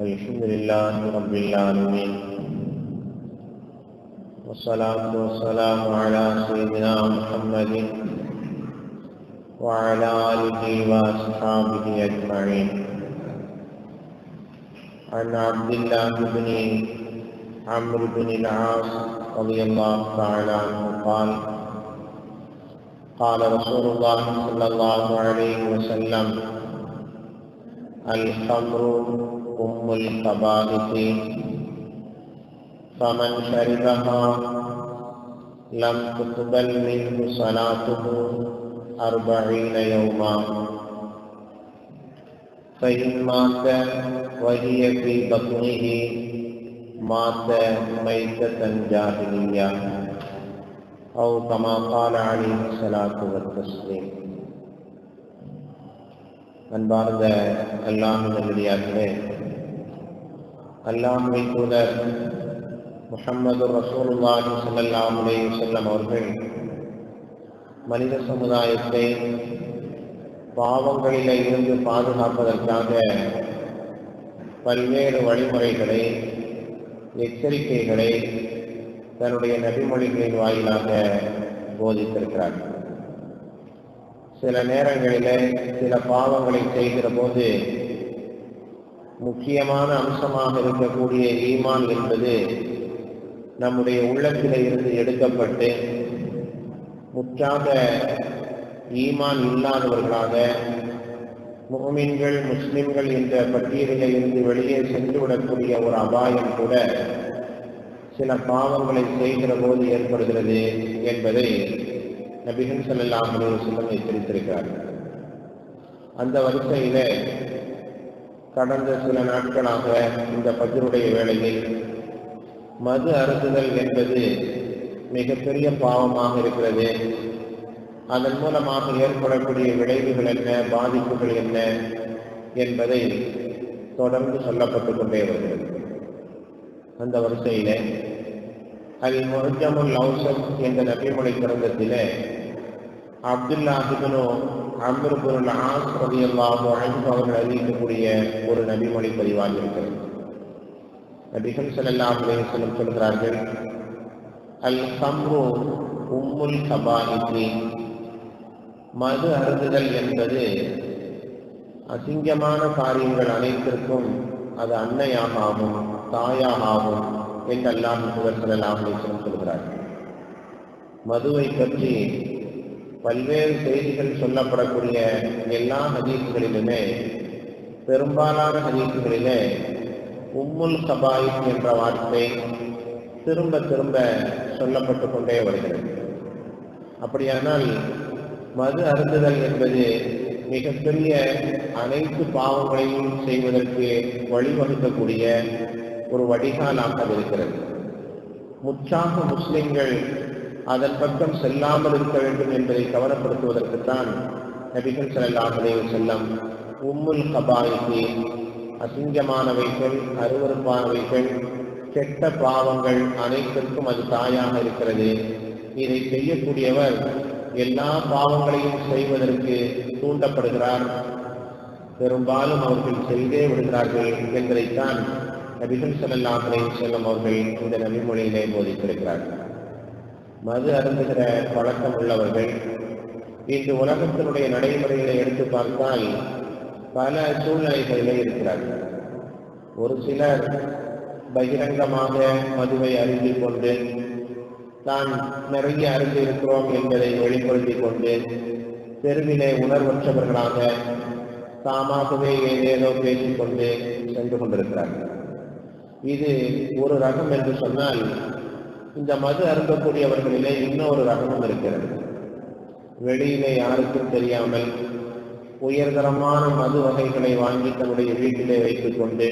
الحمد لله رب العالمين والصلاة والسلام على سيدنا محمد وعلى آله وأصحابه أجمعين. عن عبد الله بن عمرو بن العاص رضي الله تعالى عنه قال قال رسول الله صلى الله عليه وسلم، الخمر أم الخبائث فمن شربها لم تقبل منه صلاته أربعين يوما فإن مات وهي في بطنه مات ميتة جاهلية أو كما قال عليه الصلاة والتسليم அன்பார்ந்த அல்லாஹ் நல்லடியார்களே அல்லாஹுவை தூதர் முஹம்மது ரசூலுல்லாஹி ஸல்லல்லாஹு அலைஹி வஸல்லம் அவர்கள் மனித சமுதாயத்தை பாவங்களில் இருந்து பாதுகாப்பதற்காக பல்வேறு வழிமுறைகளை எச்சரிக்கைகளை தன்னுடைய நபிமொழிகளின் வாயிலாக போதித்திருக்கிறார் சில நேரங்களில் சில பாவங்களை செய்கிற போது முக்கியமான அம்சமாக இருக்கக்கூடிய ஈமான் என்பது நம்முடைய உள்ளத்தில் இருந்து எடுக்கப்பட்டு முற்றாக ஈமான் இல்லாதவர்களாக முகமீன்கள் முஸ்லிம்கள் என்ற பட்டியலில் இருந்து வெளியே சென்று விடக்கூடிய ஒரு அபாயம் கூட சில பாவங்களை செய்கிற போது ஏற்படுகிறது என்பதை நபிகன் சல்லாஹ் செல்லம் எச்சரித்திருக்கிறார் அந்த வரிசையில கடந்த சில நாட்களாக இந்த பஜருடைய வேளையில் மது அருந்துதல் என்பது மிகப்பெரிய பாவமாக இருக்கிறது. அதன் மூலமாக ஏற்படக்கூடிய விளைவுகள் என்ன பாதிப்புகள் என்ன என்பதை தொடர்ந்து சொல்லப்பட்டுக் கொண்டே வருகிறது. அந்த வரிசையில் அல் முஹஜமுல் லௌசப் என்ற நபிமொழி அப்துல்லா அப்துல்லாஹிபனோ அம்ருபுல் ஆஸ் ரதியல்லாஹு அன்ஹு அவர்கள் அறிவிக்கக்கூடிய ஒரு நபிமொழி பதிவாக இருக்கிறது. நபிகள் செல்லல்லா அலைஹி வஸல்லம் சொல்கிறார்கள் அல் சம்ரு உம்முல் கபாயித்தி. மது அருந்துதல் என்பது அசிங்கமான காரியங்கள் அனைத்திற்கும் அது அன்னையாக ஆகும் தாயாக ஆகும் என்று அல்லாஹ் சுவர்களாம் சொல்கிறார்கள். மதுவை பற்றி பல்வேறு செய்திகள் சொல்லப்படக்கூடிய எல்லா ஹதீசுகளிலுமே பெரும்பாலான ஹதீசுகளிலே உம்முல் சபாயித் என்ற வார்த்தை திரும்ப திரும்ப சொல்லப்பட்டு கொண்டே வருகிறது. அப்படியானால் மது அருந்துதல் என்பது மிகப்பெரிய அனைத்து பாவங்களையும் செய்வதற்கு வழிவகுக்கக்கூடிய ஒரு வடிகாலாக இருக்கிறது. முற்றாக முஸ்லிம்கள் அதன் பக்கம் செல்லாமல் இருக்க வேண்டும் என்பதை கவனப்படுத்துவதற்குத்தான் நபிகள் செல்லாமலே செல்லம் உம்முல் கபாய்க்கு அசிங்கமானவைகள் அருவறுப்பானவைகள் கெட்ட பாவங்கள் அனைத்திற்கும் அது தாயாக இருக்கிறது. இதை செய்யக்கூடியவர் எல்லா பாவங்களையும் செய்வதற்கு தூண்டப்படுகிறார். பெரும்பாலும் அவர்கள் செய்தே விடுகிறார்கள் என்பதைத்தான் நபிகள் செல்லாமலே செல்லும் அவர்கள் இந்த நபிமொழியிலே போதித்திருக்கிறார்கள். மது அருந்துகிற பழக்கம் உள்ளவர்கள் இன்று உலகத்தினுடைய நடைமுறைகளை எடுத்து பார்த்தால் பல சூழ்நிலைகளிலே இருக்கிறார்கள். ஒரு சிலர் பகிரங்கமாக மதுவை அறிந்து கொண்டு தான் நிறைய அறிந்து இருக்கிறோம் என்பதை வெளிப்படுத்திக் கொண்டு தெருவிலே உணர்வற்றவர்களாக தாமாகவே ஏதேதோ பேசிக்கொண்டு சென்று கொண்டிருக்கிறார்கள். இது ஒரு ரகம் என்று சொன்னால் இந்த மது அருந்தக்கூடியவர்களிலே இன்னொரு ரகமும் இருக்கிறது. வெளியிலே யாருக்கும் தெரியாமல் உயர்தரமான மது வகைகளை வாங்கி தன்னுடைய வீட்டிலே வைத்துக் கொண்டு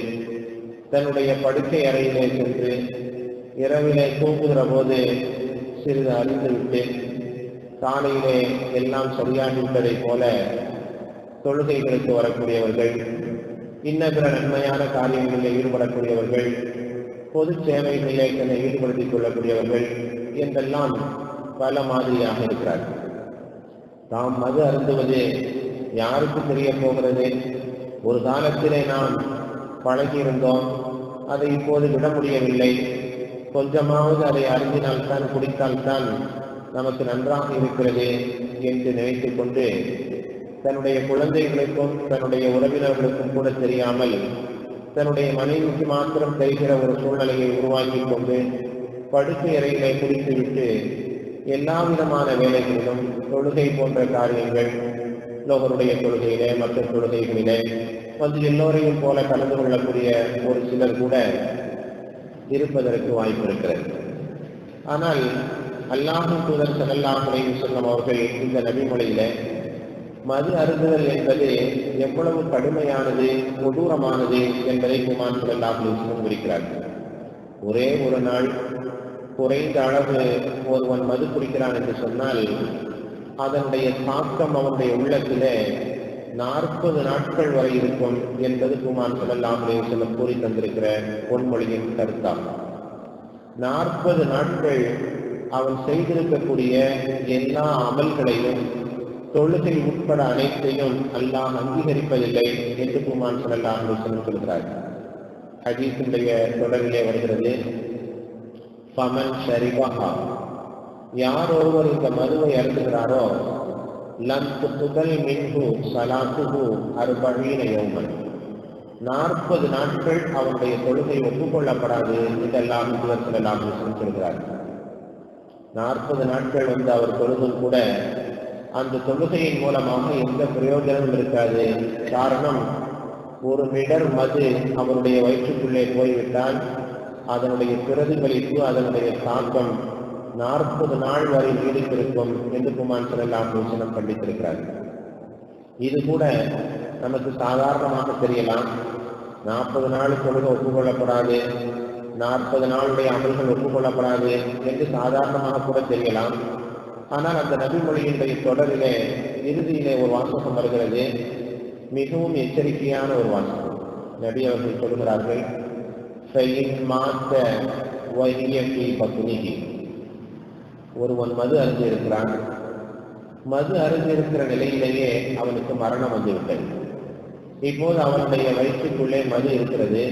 தன்னுடைய படுக்கை அறையிலே சென்று இரவிலே தூங்குகிற போது சிறிது அறிந்துவிட்டு காலையிலே எல்லாம் சரியாகிவிட்டதை போல தொழுகைகளுக்கு வரக்கூடியவர்கள் இன்ன பிற நன்மையான காரியங்களில் ஈடுபடக்கூடியவர்கள் பொது சேவைகளிலே தன்னை ஈடுபடுத்திக் கொள்ளக்கூடியவர்கள் என்றெல்லாம் பல மாதிரியாக இருக்கிறார்கள். தாம் மது அருந்துவது யாருக்கு தெரிய போகிறது? ஒரு காலத்திலே நான் பழகியிருந்தோம். அதை இப்போது விட முடியவில்லை. கொஞ்சமாவது அதை அருந்தினால்தான் குடித்தால்தான் நமக்கு நன்றாக இருக்கிறது என்று நினைத்துக் கொண்டு தன்னுடைய குழந்தைகளுக்கும் தன்னுடைய உறவினர்களுக்கும் கூட தெரியாமல் தன்னுடைய மனைவிக்கு மாத்திரம் தெரிகிற ஒரு சூழ்நிலையை உருவாக்கி கொண்டு படுக்கை அறையிலே குடித்துவிட்டு எல்லா விதமான வேலைகளிலும் தொழுகை போன்ற காரியங்கள் லோகருடைய தொழுகையிலே மற்ற தொழுகைகளிலே வந்து எல்லோரையும் போல கலந்து கொள்ளக்கூடிய ஒரு சிலர் கூட இருப்பதற்கு வாய்ப்பு இருக்கிறது. ஆனால் அல்லாஹும் தூதர் சல்லாஹ் செல்லும் அவர்கள் இந்த நபிமொழியில மது அருந்துதல் என்பது எவ்வளவு கடுமையானது கொடூரமானது என்பதை குமான் சல்லாஹ் விவரிக்கிறார்கள் ஒரே ஒரு நாள் குறைந்த அளவு ஒருவன் மது குடிக்கிறான் என்று சொன்னால் அதனுடைய தாக்கம் அவனுடைய உள்ளத்திலே நாற்பது நாட்கள் வரை இருக்கும் என்பது குமான் செல்லாம் செல்லம் கூறி தந்திருக்கிற பொன்மொழியின் கருத்தாகும். நாற்பது நாட்கள் அவன் செய்திருக்கக்கூடிய எல்லா அமல்களையும் தொழுகை உட்பட அனைத்தையும் அல்லாஹ் அங்கீகரிப்பதில்லை என்று பூமான் சொல்லலாம் செல்லம் சொல்கிறார். ஹதீஸுடைய தொடரிலே வருகிறது. பமன் ஷரிபஹா. யார் ஒருவர் இந்த மதுவை அருந்துகிறாரோ லம் துதல் மின்ஹு சலாத்துஹு அறுபழீன யோமன். நாற்பது நாட்கள் அவனுடைய தொழுகை ஒப்புக்கொள்ளப்படாது இதெல்லாம் சொல்லலாம் சொல்கிறார். நாற்பது நாட்கள் வந்து அவர் தொழுதும் கூட அந்த தொழுகையின் மூலமாக எந்த பிரயோஜனமும் இருக்காது. காரணம் ஒரு மிடர் மது அவருடைய வயிற்றுக்குள்ளே போய்விட்டால் அதனுடைய பிரதிபலிப்பு அதனுடைய தாக்கம் நாற்பது நாள் வரை நீடித்திருக்கும் என்று குமான் செல்லாம் பூசணம் கண்டித்திருக்கிறார். இது கூட நமக்கு சாதாரணமாக தெரியலாம். நாற்பது நாள் தொழுக ஒப்புக்கொள்ளப்படாது நாற்பது நாளுடைய அமல்கள் ஒப்புக்கொள்ளப்படாது என்று சாதாரணமாக கூட தெரியலாம். ஆனால் அந்த நபிமொழியினுடைய தொடரிலே இறுதியிலே ஒரு வாசகம் வருகிறது. மிகவும் எச்சரிக்கையான ஒரு வாசகம். நபி அவர்கள் சொல்கிறார்கள் மாத்த வகியி பத்னிகி ஒருவன் மது அருந்து இருக்கிறான் மது அருந்து இருக்கிற நிலையிலேயே அவனுக்கு மரணம் வந்துவிட்டது. இப்போது அவனுடைய வயிற்றுக்குள்ளே மது இருக்கிறது.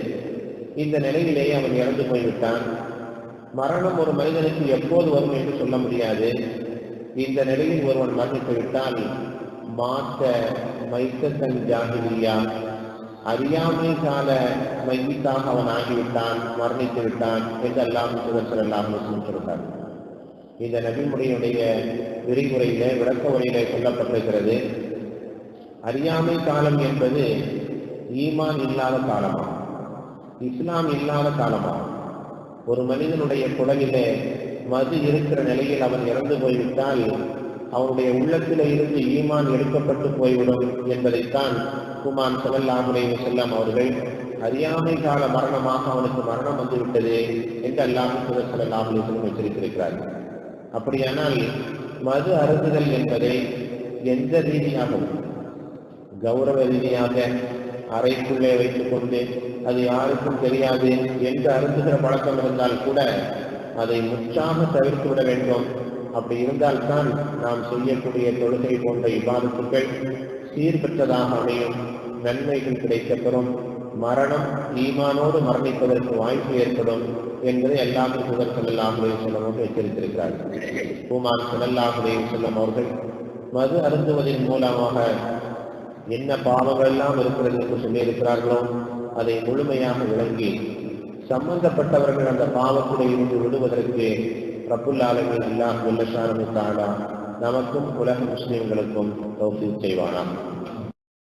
இந்த நிலையிலேயே அவன் இறந்து போய்விட்டான். மரணம் ஒரு மனிதனுக்கு எப்போது வரும் என்று சொல்ல முடியாது. இந்த நிலையில் ஒருவன் மரணித்து விட்டால் மாத்த மைத்தன் ஜாகிரியா அறியாமை கால மையத்தாக அவன் ஆகிவிட்டான் மரணித்து விட்டான் என்றெல்லாம் சுதர்சன் எல்லாம் சொல்கிறார். இந்த நபிமுறையுடைய விரிவுரையில விளக்க உரையில சொல்லப்பட்டிருக்கிறது அறியாமை காலம் என்பது ஈமான் இல்லாத காலமாகும். இஸ்லாம் இல்லாத காலமாகும். ஒரு மனிதனுடைய குடலிலே மது இருக்கிற நிலையில் அவன் இறந்து போய்விட்டால் அவனுடைய உள்ளத்தில இருந்து ஈமான் எடுக்கப்பட்டு போய்விடும் என்பதைத்தான் குமான் சல்லாமுடைய செல்லம் அவர்கள் அறியாமை கால மரணமாக அவனுக்கு மரணம் வந்துவிட்டது என்று அல்லாம் சுதர் எச்சரித்திருக்கிறார்கள் அப்படியானால் மது அருந்துதல் என்பதை எந்த ரீதியாகவும் கௌரவ ரீதியாக அறைக்குள்ளே வைத்துக் கொண்டு அது யாருக்கும் தெரியாது என்று அருந்துகிற பழக்கம் இருந்தால் கூட அதை முற்றாக தவிர்த்து விட வேண்டும். அப்படி இருந்தால்தான் நாம் செய்யக்கூடிய தொழுகை போன்ற இவ்வாறுகள் சீர்பெற்றதாக அமையும். நன்மைகள் கிடைக்கப்பெறும். மரணம் ஈமானோடு மரணிப்பதற்கு வாய்ப்பு ஏற்படும் என்பதை எல்லாம் சுதர் செல்லாஹுலே செல்லம் அவர்கள் எச்சரித்திருக்கிறார்கள் பூமான் செல்லாஹுலே செல்லம் அவர்கள் மது அருந்துவதன் மூலமாக என்ன பாவங்கள் எல்லாம் இருக்கிறது என்று சொல்லியிருக்கிறார்களோ அதை முழுமையாக விளங்கி சம்பந்தப்பட்டவர்கள் அந்த பாவத்திலே இருந்து விடுவதற்கு ரப்புல்லாலமின் அல்லாஹ் வெல்லஷானு தானா நமக்கும் உலக முஸ்லிம்களுக்கும் தௌஃபீக் செய்வானாம்.